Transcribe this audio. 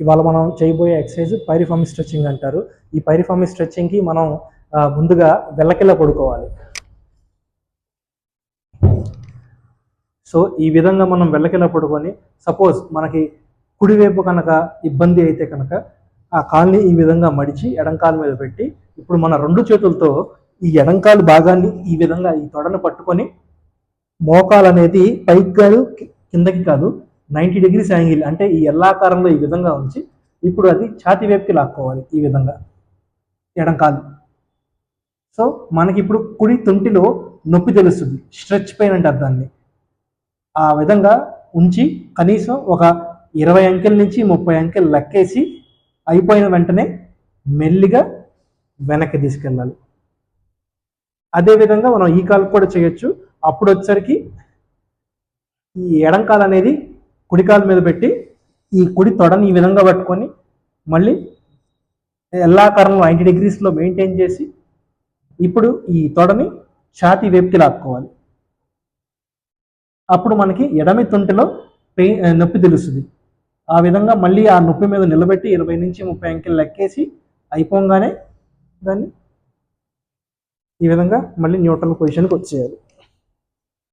ఇవాళ మనం చేయబోయే ఎక్సర్సైజ్ పైరిఫామి స్ట్రెచ్చింగ్ అంటారు. ఈ పైరిఫామి స్ట్రెచ్చింగ్కి మనం ముందుగా వెల్లకిలా పడుకోవాలి. సో ఈ విధంగా మనం వెల్లకిలా పడుకొని సపోజ్ మనకి కుడివైపు కనుక ఇబ్బంది అయితే కనుక ఆ కాల్ని ఈ విధంగా మడిచి ఎడంకాలు మీద పెట్టి ఇప్పుడు మన రెండు చేతులతో ఈ ఎడంకాలు భాగాన్ని ఈ విధంగా ఈ తొడను పట్టుకొని మోకాలు అనేది పైకి కాదు కిందకి కాదు నైంటీ డిగ్రీస్ యాంగిల్ అంటే ఈ ఎల్లాకారంలో ఈ విధంగా ఉంచి ఇప్పుడు అది ఛాతి వైపుకి లాక్కోవాలి ఈ విధంగా. ఎడంకాలు సో మనకి ఇప్పుడు కుడి తుంటిలో నొప్పి తెలుస్తుంది. స్ట్రెచ్ పెయిన్ అంటారు దాన్ని ఆ విధంగా ఉంచి కనీసం ఒక ఇరవై అంకెల నుంచి ముప్పై అంకెలు లెక్కేసి అయిపోయిన వెంటనే మెల్లిగా వెనక్కి తీసుకెళ్ళాలి. అదేవిధంగా మనం ఈ కాలు కూడా చేయొచ్చు. అప్పుడు వచ్చేసరికి ఈ ఎడంకాలు అనేది కుడి కాలు మీద పెట్టి ఈ కుడి తొడని ఈ విధంగా పట్టుకొని మళ్ళీ ఎల్లాకారంలో నైంటీ డిగ్రీస్లో మెయింటైన్ చేసి ఇప్పుడు ఈ తొడని ఛాతీ వైపుకి లాక్కోవాలి. అప్పుడు మనకి ఎడమి తుంటిలో పెయిన్ నొప్పి తెలుస్తుంది. ఆ విధంగా మళ్ళీ ఆ నొప్పి మీద నిలబెట్టి ఇరవై నుంచి ముప్పై అంకెలు లెక్కేసి అయిపోగానే దాన్ని ఈ విధంగా మళ్ళీ న్యూట్రల్ పొజిషన్కి వచ్చేయాలి.